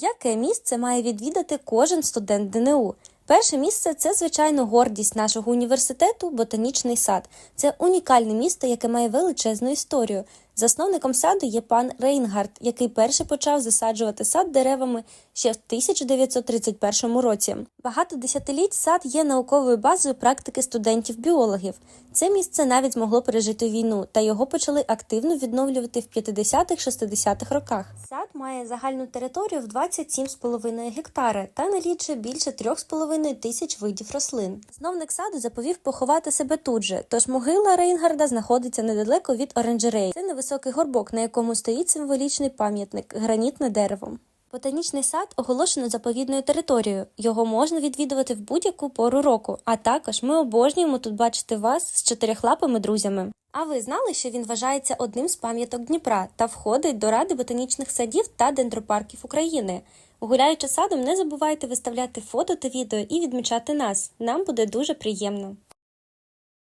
Яке місце має відвідати кожен студент ДНУ? Перше місце це, звичайно, гордість нашого університету Ботанічний сад. Це унікальне місто, яке має величезну історію. Засновником саду є пан Рейнгард, який перший почав засаджувати сад деревами ще в 1931 році. Багато десятиліть сад є науковою базою практики студентів-біологів. Це місце навіть змогло пережити війну, та його почали активно відновлювати в 50-60-х роках. Сад має загальну територію в 27,5 гектари та налічує більше 3,5 тисяч видів рослин. Засновник саду заповів поховати себе тут же, тож могила Рейнгарда знаходиться недалеко від оранжереї. Це невисокий горбок, на якому стоїть символічний пам'ятник гранітне дерево. Ботанічний сад оголошено заповідною територією. Його можна відвідувати в будь-яку пору року. А також ми обожнюємо тут бачити вас з чотирьохлапими друзями. А ви знали, що він вважається одним з пам'яток Дніпра та входить до Ради ботанічних садів та дендропарків України? Гуляючи садом, не забувайте виставляти фото та відео і відмічати нас. Нам буде дуже приємно.